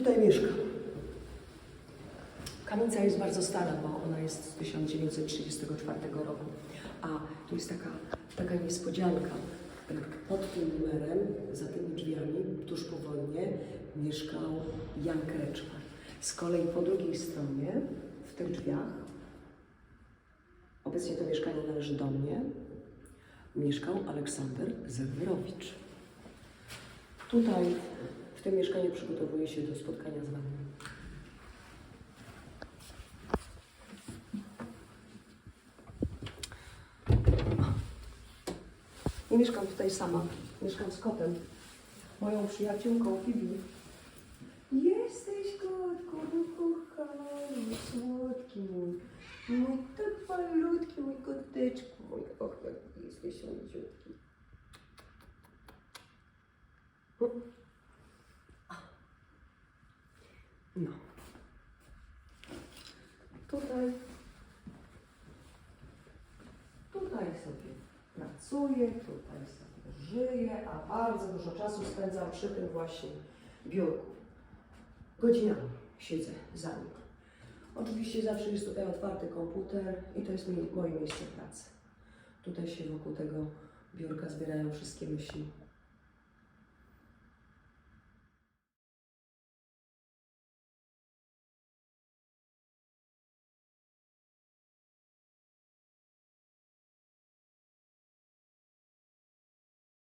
Tutaj mieszkam. Kamienica jest bardzo stara, bo ona jest z 1934 roku. A tu jest taka, taka niespodzianka. Pod tym numerem, za tymi drzwiami, tuż po wojnie, mieszkał Jan Kreczma. Z kolei po drugiej stronie, w tych drzwiach, obecnie to mieszkanie należy do mnie, mieszkał Aleksander Zerwerowicz. Tutaj, w tym mieszkaniu przygotowuje się do spotkania z Wami. Nie mieszkam tutaj sama, mieszkam z kotem, moją przyjaciółką Fibi. Jesteś kotku, mój kochany, słodki mój, mój tak malutki, mój koteczku, mój, och, jesteś słodziutki. No. Tutaj, tutaj sobie pracuję, tutaj sobie żyję, a bardzo dużo czasu spędzam przy tym właśnie biurku. Godzinami siedzę za nim. Oczywiście zawsze jest tutaj otwarty komputer i to jest moje miejsce pracy. Tutaj się wokół tego biurka zbierają wszystkie myśli